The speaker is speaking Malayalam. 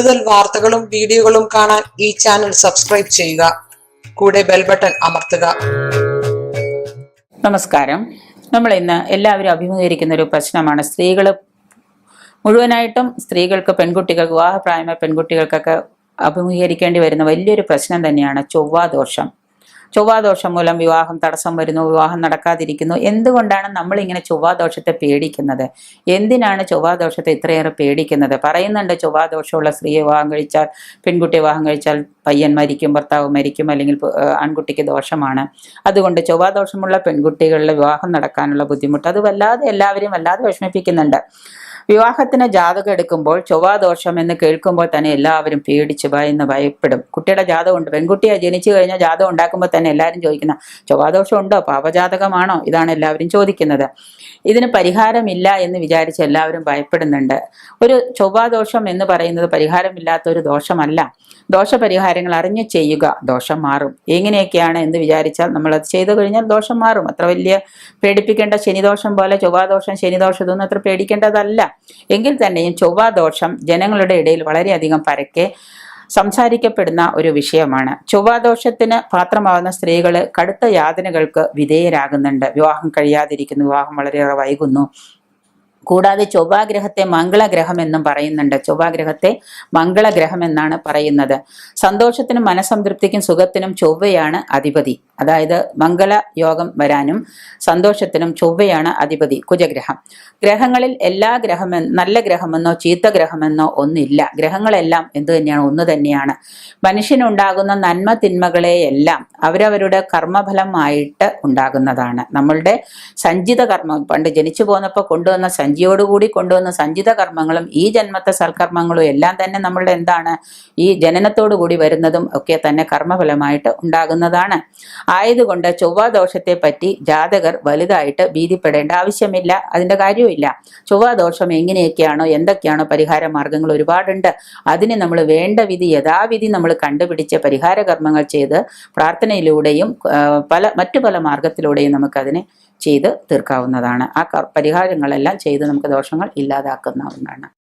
കൂടുതൽ വാർത്തകളും വീഡിയോകളും കാണാൻ ഈ ചാനൽ സബ്സ്ക്രൈബ് ചെയ്യുക. കൂടെ ബെൽ ബട്ടൺ അമർത്തുക. നമസ്കാരം. നമ്മൾ ഇന്ന് എല്ലാവരും അഭിമുഖീകരിക്കുന്ന ഒരു പ്രശ്നമാണ് സ്ത്രീകൾ. മുഴുവനായിട്ടും സ്ത്രീകൾക്ക് പെൺകുട്ടികൾ വിവാഹപ്രായമായ പെൺകുട്ടികൾക്കൊക്കെ അഭിമുഖീകരിക്കേണ്ടി വരുന്ന വലിയൊരു പ്രശ്നം തന്നെയാണ് ചൊവ്വാദോഷം. ചൊവ്വാദോഷം മൂലം വിവാഹം തടസ്സം വരുന്നു വിവാഹം നടക്കാതിരിക്കുന്നു. എന്തുകൊണ്ടാണ് നമ്മൾ ഇങ്ങനെ ചൊവ്വാദോഷത്തെ പേടിക്കുന്നത്? എന്തിനാണ് ചൊവ്വാദോഷത്തെ ഇത്രയേറെ പേടിക്കുന്നത്? പറയുന്നുണ്ട് ചൊവ്വാദോഷമുള്ള സ്ത്രീയെ വിവാഹം കഴിച്ചാൽ പെൺകുട്ടി വിവാഹം കഴിച്ചാൽ പയ്യൻ മരിക്കും ഭർത്താവ് മരിക്കും അല്ലെങ്കിൽ ആൺകുട്ടിക്ക് ദോഷമാണ്. അതുകൊണ്ട് ചൊവ്വാദോഷമുള്ള പെൺകുട്ടികളുടെ വിവാഹം നടക്കാനുള്ള ബുദ്ധിമുട്ട് അത് വല്ലാതെ എല്ലാവരെയും വല്ലാതെ വിഷമിപ്പിക്കുന്നുണ്ട്. വിവാഹത്തിന് ജാതകം എടുക്കുമ്പോൾ ചൊവ്വാദോഷം എന്ന് കേൾക്കുമ്പോൾ തന്നെ എല്ലാവരും പേടിച്ച് ഭയന്ന് ഭയപ്പെടും. കുട്ടിയുടെ ജാതകം ഉണ്ട് പെൺകുട്ടിയെ ജനിച്ചു കഴിഞ്ഞാൽ ജാതകം ഉണ്ടാക്കുമ്പോൾ തന്നെ എല്ലാവരും ചോദിക്കുന്ന ചൊവ്വാദോഷം ഉണ്ടോ? പാപജാതകമാണോ? ഇതാണ് എല്ലാവരും ചോദിക്കുന്നത്. ഇതിന് പരിഹാരമില്ല എന്ന് വിചാരിച്ച് എല്ലാവരും ഭയപ്പെടുന്നുണ്ട്. ഒരു ചൊവ്വാദോഷം എന്ന് പറയുന്നത് പരിഹാരമില്ലാത്ത ഒരു ദോഷമല്ല. ദോഷപരിഹാരങ്ങൾ അറിഞ്ഞു ചെയ്യുക ദോഷം മാറും. എങ്ങനെയൊക്കെയാണ് എന്ന് വിചാരിച്ചാൽ അത് ചെയ്തു കഴിഞ്ഞാൽ ദോഷം മാറും. അത്ര വലിയ പേടിപ്പിക്കേണ്ട ശനിദോഷം പോലെ ചൊവ്വാദോഷം ശനിദോഷം ഇതൊന്നും അത്ര പേടിക്കേണ്ടതല്ല. എങ്കിൽ തന്നെയും ചൊവ്വാദോഷം ജനങ്ങളുടെ ഇടയിൽ വളരെയധികം പരക്കെ സംസാരിക്കപ്പെടുന്ന ഒരു വിഷയമാണ്. ചൊവ്വാദോഷത്തിന് പാത്രമാവുന്ന സ്ത്രീകൾ കടുത്ത യാതനകൾക്ക് വിധേയരാകുന്നുണ്ട്. വിവാഹം കഴിയാതിരിക്കുന്നു. വിവാഹം വളരെയേറെ വൈകുന്നു. കൂടാതെ ചൊവ്വാഗ്രഹത്തെ മംഗളഗ്രഹം എന്നും പറയുന്നുണ്ട്. ചൊവ്വാഗ്രഹത്തെ മംഗളഗ്രഹം എന്നാണ് പറയുന്നത്. സന്തോഷത്തിനും മനസംതൃപ്തിക്കും സുഖത്തിനും ചൊവ്വയാണ് അധിപതി. അതായത് മംഗള യോഗം വരാനും സന്തോഷത്തിനും ചൊവ്വയാണ് അധിപതി കുജഗ്രഹം. ഗ്രഹങ്ങളിൽ എല്ലാ ഗ്രഹമെന്ന് നല്ല ഗ്രഹമെന്നോ ചീത്ത ഗ്രഹമെന്നോ ഒന്നില്ല. ഗ്രഹങ്ങളെല്ലാം എന്തു തന്നെയാണ്? ഒന്ന് തന്നെയാണ്. മനുഷ്യനുണ്ടാകുന്ന നന്മ തിന്മകളെയെല്ലാം അവരവരുടെ കർമ്മഫലമായിട്ട് ഉണ്ടാകുന്നതാണ്. നമ്മളുടെ സഞ്ചിത കർമ്മം. പണ്ട് ജനിച്ചു പോന്നപ്പോൾ കൊണ്ടുവന്ന സഞ്ചിയോടുകൂടി കൊണ്ടുവന്ന സഞ്ചിത കർമ്മങ്ങളും ഈ ജന്മത്തെ സൽക്കർമ്മങ്ങളും എല്ലാം തന്നെ നമ്മളുടെ എന്താണ് ഈ ജനനത്തോടു കൂടി വരുന്നതും ഒക്കെ തന്നെ കർമ്മഫലമായിട്ട് ഉണ്ടാകുന്നതാണ്. ആയതുകൊണ്ട് ചൊവ്വാദോഷത്തെ പറ്റി ജാതകർ വലുതായിട്ട് ഭീതിപ്പെടേണ്ട ആവശ്യമില്ല. അതിന്റെ കാര്യവുമില്ല. ചൊവ്വാദോഷം എങ്ങനെയൊക്കെയാണോ എന്തൊക്കെയാണോ പരിഹാര മാർഗങ്ങൾ ഒരുപാടുണ്ട്. അതിന് നമ്മൾ വേണ്ട വിധി യഥാവിധി നമ്മൾ കണ്ടുപിടിച്ച് പരിഹാര കർമ്മങ്ങൾ ചെയ്ത് പ്രാർത്ഥനയിലൂടെയും പല മറ്റു പല മാർഗത്തിലൂടെയും നമുക്കതിനെ ചെയ്ത് തീർക്കാവുന്നതാണ്. ആ പരിഹാരങ്ങളെല്ലാം ചെയ്ത് നമുക്ക് ദോഷങ്ങൾ ഇല്ലാതാക്കാവുന്നതാണ്.